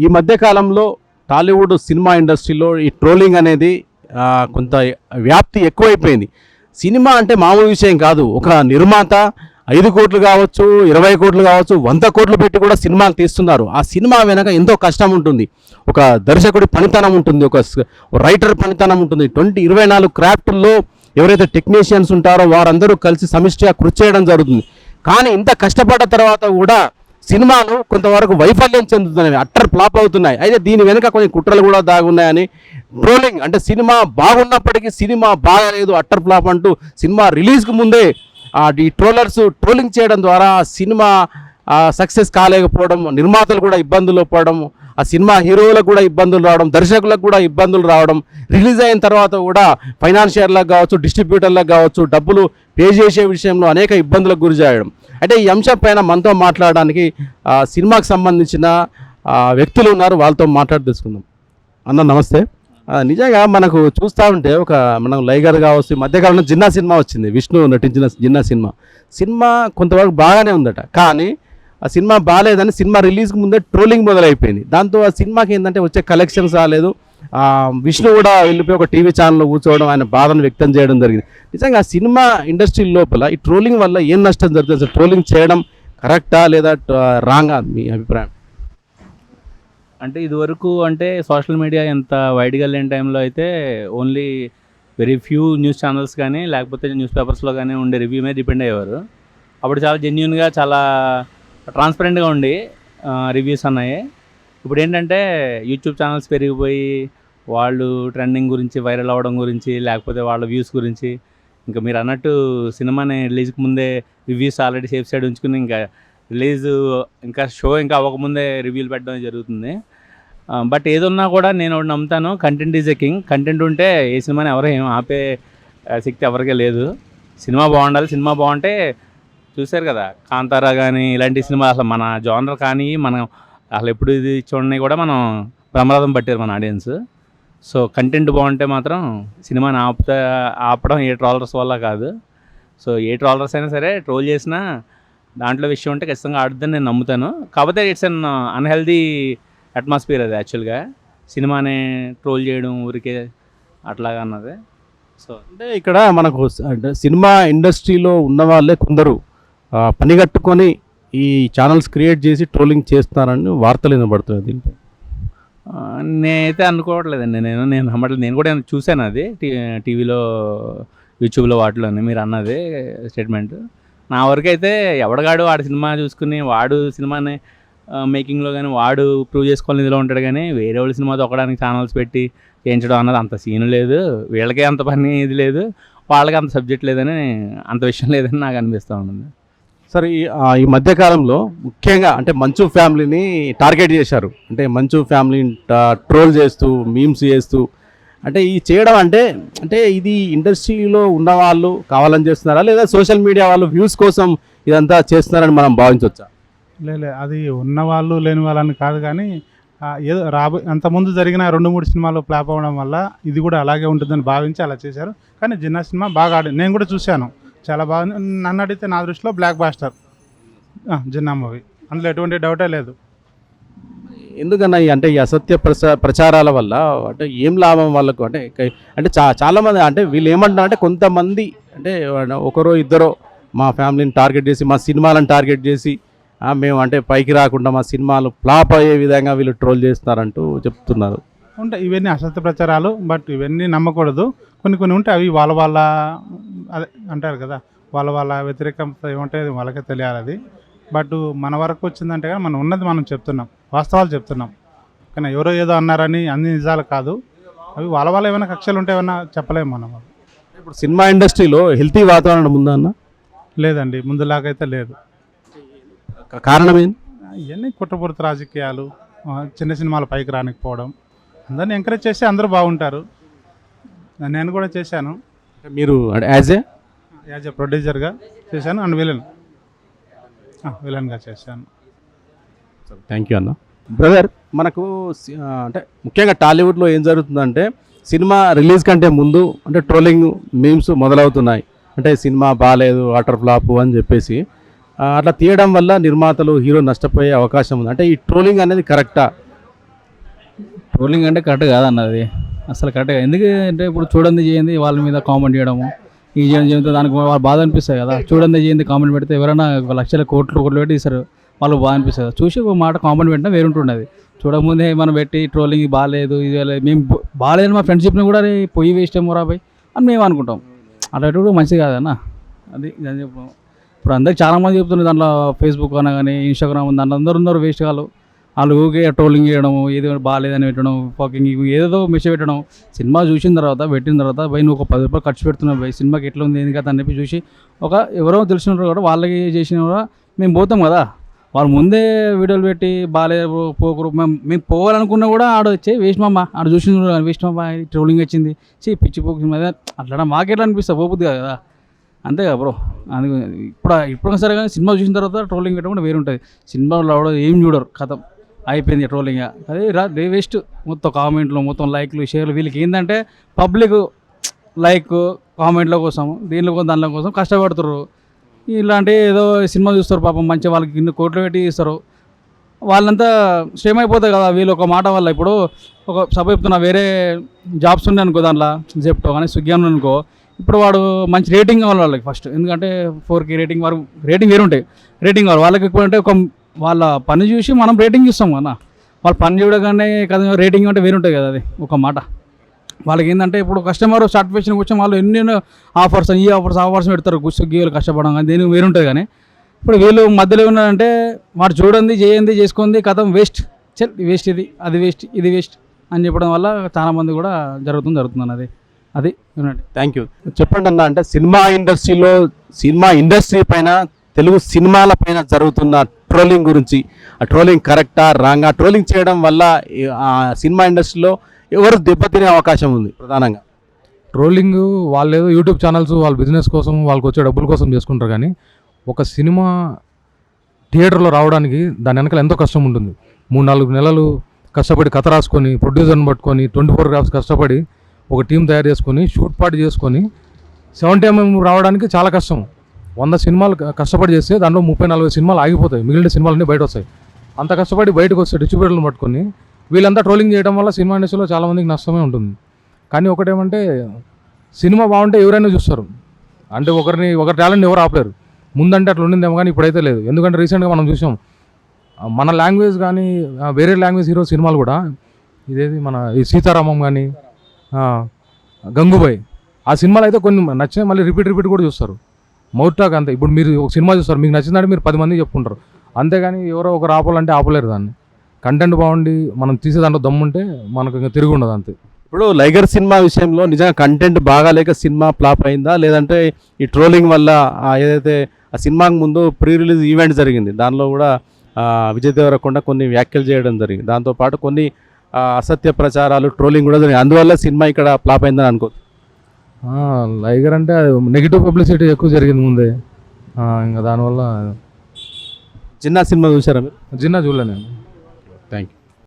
ఈ మధ్య కాలంలో టాలీవుడ్ సినిమా ఇండస్ట్రీలో ఈ ట్రోలింగ్ అనేది కొంత వ్యాప్తి ఎక్కువైపోయింది. సినిమా అంటే మామూలు విషయం కాదు. ఒక నిర్మాత ఐదు కోట్లు కావచ్చు ఇరవై కోట్లు కావచ్చు వంద కోట్లు పెట్టి కూడా సినిమాలు తీస్తున్నారు. ఆ సినిమా వెనక ఎంతో కష్టం ఉంటుంది. ఒక దర్శకుడి పనితనం ఉంటుంది ఒక రైటర్ పనితనం ఉంటుంది. ట్వంటీ ఇరవై నాలుగు క్రాఫ్ట్లో ఎవరైతే టెక్నీషియన్స్ ఉంటారో వారందరూ కలిసి సమిష్టిగా కృషి చేయడం జరుగుతుంది. కానీ ఇంత కష్టపడ్డ తర్వాత కూడా సినిమాలు కొంతవరకు వైఫల్యం చెందుతున్నాయి అట్టర్ ఫ్లాప్ అవుతున్నాయి. అయితే దీని వెనుక కొన్ని కుట్రలు కూడా దాగున్నాయని ట్రోలింగ్ అంటే సినిమా బాగున్నప్పటికీ సినిమా బాగలేదు అట్టర్ ఫ్లాప్ అంటూ సినిమా రిలీజ్కి ముందే ఆ ఈ ట్రోలర్స్ ట్రోలింగ్ చేయడం ద్వారా సినిమా సక్సెస్ కాలేకపోవడం నిర్మాతలు కూడా ఇబ్బందులు పడడం ఆ సినిమా హీరోలకు కూడా ఇబ్బందులు రావడం దర్శకులకు కూడా ఇబ్బందులు రావడం రిలీజ్ అయిన తర్వాత కూడా ఫైనాన్షియర్లకు కావచ్చు డిస్ట్రిబ్యూటర్లకు కావచ్చు డబ్బులు పే చేసే విషయంలో అనేక ఇబ్బందులకు గురి చేయడం. అంటే ఈ అంశం పైన మనతో మాట్లాడడానికి ఆ, సంబంధించిన వ్యక్తులు ఉన్నారు. వాళ్ళతో మాట్లాడి తెలుసుకుందాం. అన్న నమస్తే. నిజంగా మనకు చూస్తూ ఉంటే ఒక మనం లైగర్ కావచ్చు మధ్యకాలంలో జిన్నా సినిమా వచ్చింది. విష్ణు నటించిన జిన్నా సినిమా. సినిమా కొంతవరకు బాగానే ఉందట. కానీ ఆ సినిమా బాగాలేదని సినిమా రిలీజ్కి ముందే ట్రోలింగ్ మొదలైపోయింది. దాంతో ఆ సినిమాకి ఏంటంటే వచ్చే కలెక్షన్స్ రాలేదు. విష్ణు కూడా వెళ్ళిపోయి ఒక టీవీ ఛానల్లో కూర్చోవడం ఆయన బాధను వ్యక్తం చేయడం జరిగింది. నిజంగా ఆ సినిమా ఇండస్ట్రీ లోపల ఈ ట్రోలింగ్ వల్ల ఏం నష్టం జరుగుతుంది? ట్రోలింగ్ చేయడం కరెక్టా లేదా రాంగా మీ అభిప్రాయం? అంటే ఇదివరకు అంటే సోషల్ మీడియా ఎంత వైడ్గా లేని టైంలో అయితే only very few news channels కానీ లేకపోతే న్యూస్ పేపర్స్లో కానీ ఉండే రివ్యూ మీద డిపెండ్ అయ్యేవారు. అప్పుడు చాలా జెన్యున్గా చాలా ట్రాన్స్పరెంట్గా ఉండి రివ్యూస్ అన్నాయి. ఇప్పుడు ఏంటంటే యూట్యూబ్ ఛానల్స్ పెరిగిపోయి వాళ్ళు ట్రెండింగ్ గురించి వైరల్ అవ్వడం గురించి లేకపోతే వాళ్ళ వ్యూస్ గురించి ఇంకా మీరు అన్నట్టు సినిమాని రిలీజ్కి ముందే రివ్యూస్ ఆల్రెడీ సేఫ్ సైడ్ ఉంచుకుని ఇంకా రిలీజ్ ఇంకా షో ఇంకా అవ్వకముందే రివ్యూలు పెట్టడం జరుగుతుంది. బట్ ఏదున్నా కూడా నేను ఒకటి నమ్ముతాను content is a king. Content ఉంటే ఏ సినిమాని ఎవరు ఏం ఆపే శక్తి ఎవరికీ లేదు. సినిమా బాగుండాలి సినిమా బాగుంటే చూశారు కదా కాంతారా కానీ ఇలాంటి సినిమా అసలు మన జానర్ కానీ మనం అసలు ఎప్పుడు ఇది చూడని కూడా మనం ప్రమాదం పట్టారు మన ఆడియన్స్. సో కంటెంట్ బాగుంటే మాత్రం సినిమాని ఆపుతా ఆపడం ఏ ట్రాలర్స్ వల్ల కాదు. సో ఏ ట్రాలర్స్ అయినా సరే ట్రోల్ చేసినా దాంట్లో విషయం ఉంటే ఖచ్చితంగా ఆడుద్దని నేను నమ్ముతాను. కాకపోతే ఇట్స్ అన్ అన్హెల్దీ అట్మాస్ఫియర్ అది యాక్చువల్గా. సినిమాని ట్రోల్ చేయడం ఊరికే అట్లాగా అన్నది. సో అంటే ఇక్కడ మనకు అంటే సినిమా ఇండస్ట్రీలో ఉన్న వాళ్ళే కొందరు. పనిగట్టుకొని పని కట్టుకొని ఈ ఛానల్స్ క్రియేట్ చేసి ట్రోలింగ్ చేస్తున్నారని వార్తలు వినబడుతున్నాయి దీంట్లో నేనైతే అనుకోవట్లేదండి. నేను నేను నమ్మట్లేదు. నేను కూడా చూశాను అది? టీవీలో యూట్యూబ్లో వాటిలోనే మీరు అన్నది స్టేట్మెంట్ నా వరకు అయితే ఎవడగాడు వాడు సినిమా చూసుకుని వాడు సినిమాని మేకింగ్లో కానీ వాడు ప్రూవ్ చేసుకోవాలని ఇదిలో ఉంటాడు కానీ వేరే వాళ్ళ సినిమా తొక్కడానికి ఛానల్స్ పెట్టి చేయించడం అన్నది అంత సీన్ లేదు. వీళ్ళకే అంత పని ఇది లేదు. వాళ్ళకి అంత సబ్జెక్ట్ లేదని అంత విషయం లేదని నాకు అనిపిస్తూ ఉంటుంది సరే ఈ ఈ మధ్య కాలంలో ముఖ్యంగా అంటే మంచు ఫ్యామిలీని టార్గెట్ చేశారు. అంటే మంచు ఫ్యామిలీని ట్రోల్ చేస్తూ మీమ్స్ చేస్తూ. అంటే ఈ చేయడం అంటే అంటే ఇది ఇండస్ట్రీలో ఉన్న వాళ్ళు కావాలని చేస్తున్నారా? లేదా సోషల్ మీడియా వాళ్ళు వ్యూస్ కోసం ఇదంతా చేస్తున్నారని మనం భావించవచ్చా? లేదు అది ఉన్నవాళ్ళు లేని వాళ్ళని కాదు కానీ ఏదో రాబో అంతకుముందు జరిగిన రెండు మూడు సినిమాలు ఫ్లాప్ అవ్వడం వల్ల ఇది కూడా అలాగే ఉంటుందని భావించి అలా చేశారు. కానీ జిన్నా సినిమా బాగా ఆడి నేను కూడా చూశాను. చాలా బాగా నన్ను అడిగితే నా దృష్టిలో బ్లాక్ బాస్టర్ జిన్నా మూవీ అందులో ఎటువంటి డౌటే లేదు. ఎందుకన్నా అంటే ఈ అసత్య ప్రచా ప్రచారాల వల్ల అంటే ఏం లాభం వాళ్ళకు? అంటే అంటే చా చాలామంది అంటే వీళ్ళు ఏమంటున్నారు అంటే కొంతమంది అంటే ఒకరో ఇద్దరో మా ఫ్యామిలీని టార్గెట్ చేసి మా సినిమాలను టార్గెట్ చేసి మేము అంటే పైకి రాకుండా మా సినిమాలు ఫ్లాప్ అయ్యే విధంగా వీళ్ళు ట్రోల్ చేస్తున్నారంటూ చెప్తున్నారు. ఉంటాయి. ఇవన్నీ అసత్య ప్రచారాలు బట్ ఇవన్నీ నమ్మకూడదు. కొన్ని కొన్ని ఉంటాయి అవి వాళ్ళ వాళ్ళ అదే అంటారు కదా వాళ్ళ వాళ్ళ వ్యతిరేకత ఏముంటాయి అది వాళ్ళకే తెలియాలి అది. బట్ మన వరకు వచ్చిందంటే కానీ మనం ఉన్నది మనం చెప్తున్నాం వాస్తవాలు చెప్తున్నాం. కానీ ఎవరో ఏదో అన్నారని అన్ని నిజాలు కాదు. అవి వాళ్ళ వాళ్ళ ఏమైనా కక్షలు ఉంటే ఏమైనా చెప్పలేము మనం ఇప్పుడు సినిమా ఇండస్ట్రీలో హెల్తీ వాతావరణం ఉందా అన్న? లేదండి ముందులాగైతే లేదు. కారణం ఏంటి ఇవన్నీ కుట్రపూరిత రాజకీయాలు చిన్న సినిమాలు పైకి రానికపోవడం. అందరిని ఎంకరేజ్ చేస్తే అందరూ బాగుంటారు. నేను కూడా చేశాను. మీరు యాజ్ ఏ యాజ్ ఎ ప్రొడ్యూసర్గా చేశాను అండ్ విలన్ విలన్గా చేశాను. థ్యాంక్ యూ అన్న. బ్రదర్ మనకు అంటే ముఖ్యంగా టాలీవుడ్లో ఏం జరుగుతుందంటే సినిమా రిలీజ్ కంటే ముందు అంటే ట్రోలింగ్ మీమ్స్ మొదలవుతున్నాయి. అంటే సినిమా బాగాలేదు వాటర్ ఫ్లాప్ అని చెప్పేసి అట్లా తీయడం వల్ల నిర్మాతలు హీరో నష్టపోయే అవకాశం ఉంది. అంటే ఈ ట్రోలింగ్ అనేది కరెక్టా? ట్రోలింగ్ అంటే కరెక్ట్ కాదన్నది అసలు కరెక్ట్గా ఎందుకు అంటే ఇప్పుడు చూడండి చేయండి వాళ్ళ మీద కామెంట్ చేయడము ఈ చేయడం చేయడంతో దానికి వాళ్ళు బాధ అనిపిస్తుంది కదా. చూడండి చేయండి కామెంట్ పెడితే ఎవరైనా ఒక లక్షల కోట్లు కోట్లు పెట్టి ఇస్తారు వాళ్ళు బాధ అనిపిస్తుంది చూసి ఒక మాట కామెంట్ పెట్టినా వేరుంటుండేది చూడకముందే మనం పెట్టి ట్రోలింగ్ బాగాలేదు ఇది మేము బాగాలేదు మా ఫ్రెండ్షిప్ని కూడా పొయ్యి వేస్ట్ ఏమో రాబాయ్ అని మేము అనుకుంటాం. అట్లాంటి మంచిది కాదన్న అది అని చెప్పడం. ఇప్పుడు అందరికి చాలా మంది చెప్తున్నారు దాంట్లో ఫేస్బుక్ అన్నా కానీ ఇన్స్టాగ్రామ్ దాంట్లో అందరూ ఉన్నారు వేస్ట్ కాదు వాళ్ళు ఊకే ట్రోలింగ్ చేయడం ఏదో బాగాలేదని పెట్టడం ఫకింగ్ ఏదో మెసేజ్ పెట్టడం. సినిమా చూసిన తర్వాత పెట్టిన తర్వాత పోయి నువ్వు ఒక పది రూపాయలు ఖర్చు పెడుతున్నావు పోయి సినిమాకి ఎట్లా ఉంది ఏంది కదా అని చెప్పి చూసి ఒక ఎవరో తెలిసిన కూడా వాళ్ళకి చేసిన కూడా మేము పోతాం కదా. వాళ్ళు ముందే వీడియోలు పెట్టి బాగాలే పోకరు మేము మేము పోవాలనుకున్నా కూడా ఆడ వచ్చే వేష్మమ్మ ఆడ చూసిన వేస్ట్ ట్రోలింగ్ వచ్చింది. చీ పిచ్చి పోకి అట్లా అట్లా మాకెట్లా అనిపిస్తుంది పోపుద్ది కదా అంతే కదా బ్రో. అందుకు ఇప్పుడు ఇప్పుడు సరే కానీ సినిమా చూసిన తర్వాత ట్రోలింగ్ పెట్టడం కూడా వేరు ఉంటుంది సినిమాలో ఏం చూడరు కథ. అయిపోయింది ట్రోలింగ్ అదే రా వేస్ట్ మొత్తం కామెంట్లు మొత్తం లైక్లు షేర్లు వీళ్ళకి ఏంటంటే పబ్లిక్ లైక్ కామెంట్ల కోసం దీనిలో కోసం దానిలో కోసం కష్టపడుతుర్రు. ఇలాంటి ఏదో సినిమా చూస్తారు పాపం మంచిగా వాళ్ళకి ఇన్ని కోట్లు పెట్టి ఇస్తారు. వాళ్ళంతా స్టేమ్ అయిపోతాయి కదా వీళ్ళు ఒక మాట వల్ల. ఇప్పుడు ఒక సభ చెప్తున్నా వేరే జాబ్స్ ఉన్నాయి అనుకో దాంట్లో జెప్టో కానీ స్విగ్గీ అని అనుకో. ఇప్పుడు వాడు మంచి రేటింగ్ కావాలి వాళ్ళకి ఫస్ట్ ఎందుకంటే ఫోర్ కే రేటింగ్ వారు రేటింగ్ వేరు ఉంటాయి రేటింగ్ కావాలి. వాళ్ళకి ఎక్కువ అంటే ఒక వాళ్ళ పని చూసి మనం రేటింగ్ ఇస్తాం కదా. వాళ్ళు పని చూడగానే కదా రేటింగ్ అంటే వేరుంటుంది కదా అది ఒక మాట. వాళ్ళకి ఏంటంటే ఇప్పుడు కస్టమర్ సాటిస్ఫాక్షన్ వచ్చి వాళ్ళు ఎన్నెన్నో ఆఫర్స్ ఈ ఆఫర్స్ ఆఫర్స్ పెడతారు స్విగ్గీ గీయలు కష్టపడడం కానీ దేనికి వేరుంటుంది కానీ. ఇప్పుడు వీళ్ళు మధ్యలో ఉన్నారంటే వాడు చూడండి చేయండి చేసుకుంది కథం వేస్ట్ చెల్ వేస్ట్ ఇది అది వేస్ట్ ఇది వేస్ట్ అని చెప్పడం వల్ల చాలామంది కూడా జరుగుతుంది జరుగుతుంది అది అది వినండి. థ్యాంక్ యూ చెప్పండి అన్న అంటే సినిమా ఇండస్ట్రీలో సినిమా ఇండస్ట్రీ పైన తెలుగు సినిమాల పైన జరుగుతున్న ట్రోలింగ్ గురించి. ఆ ట్రోలింగ్ కరెక్టా రాంగా? ట్రోలింగ్ చేయడం వల్ల ఆ సినిమా ఇండస్ట్రీలో ఎవరు దెబ్బతినే అవకాశం ఉంది ప్రధానంగా. ట్రోలింగ్ వాళ్ళు ఏదో యూట్యూబ్ ఛానల్స్ వాళ్ళ బిజినెస్ కోసం వాళ్ళకి వచ్చే డబ్బుల కోసం చేసుకుంటారు కానీ ఒక సినిమా థియేటర్లో రావడానికి దాని వెనకాల ఎంతో కష్టం ఉంటుంది. మూడు నాలుగు నెలలు కష్టపడి కథ రాసుకొని ప్రొడ్యూసర్ని పట్టుకొని ట్వంటీ ఫోర్ గ్రాఫ్స్ కష్టపడి ఒక టీం తయారు చేసుకొని షూట్ పాటు చేసుకొని సెవెంటీ ఎంఎం రావడానికి చాలా కష్టం. వంద సినిమాలు కష్టపడి చేస్తే దాంట్లో ముప్పై నలభై సినిమాలు ఆగిపోతాయి. మిగిలిన సినిమాలన్నీ బయట వస్తాయి అంత కష్టపడి బయటకు వస్తే డిస్ట్రిబ్యూటర్లు పట్టుకొని వీళ్ళంతా ట్రోలింగ్ చేయడం వల్ల సినిమా ఇండస్ట్రీలో చాలామందికి నష్టమే ఉంటుంది. కానీ ఒకటేమంటే సినిమా బాగుంటే ఎవరైనా చూస్తారు. అంటే ఒకరిని ఒకరి టాలెంట్ ఎవరు ఆపలేరు. ముందంటే అట్లా ఉండిందేమో కానీ ఇప్పుడైతే లేదు. ఎందుకంటే రీసెంట్గా మనం చూసాం మన లాంగ్వేజ్ కానీ వేరే లాంగ్వేజ్ హీరో సినిమాలు కూడా ఇదేది మన ఈ సీతారామం కానీ గంగుబాయ్ ఆ సినిమాలు అయితే కొన్ని నచ్చినాయి. మళ్ళీ రిపీట్ రిపీట్ కూడా చూస్తారు. మౌత్ టాక్ అంతే ఇప్పుడు మీరు ఒక సినిమా చూస్తారు మీకు నచ్చిందంటే మీరు పది మంది చెప్పుకుంటారు. అంతేగాని ఎవరో ఒకరు ఆపాలంటే ఆపలేరు దాన్ని. కంటెంట్ బాగుండి మనం తీసే దాంట్లో దమ్ముంటే మనకు ఇంకా తిరిగి ఉండదు అంతే. ఇప్పుడు లైగర్ సినిమా విషయంలో నిజంగా కంటెంట్ బాగాలేక సినిమా ఫ్లాప్ అయిందా? లేదంటే ఈ ట్రోలింగ్ వల్ల ఏదైతే ఆ సినిమాకి ముందు ప్రీ రిలీజ్ ఈవెంట్ జరిగింది దానిలో కూడా విజయ్ దేవరకొండ కొన్ని వ్యాఖ్యలు చేయడం జరిగింది. దాంతోపాటు కొన్ని అసత్య ప్రచారాలు ట్రోలింగ్ కూడా జరిగింది. అందువల్ల సినిమా ఇక్కడ ఫ్లాప్ అయిందని అనుకో లైగర్ అంటే నెగిటివ్ పబ్లిసిటీ ఎక్కువ జరిగింది ముందే. ఇంకా దానివల్ల చిన్న సినిమా చూసారా మీరు? చిన్న చూడలే నేను. Thank you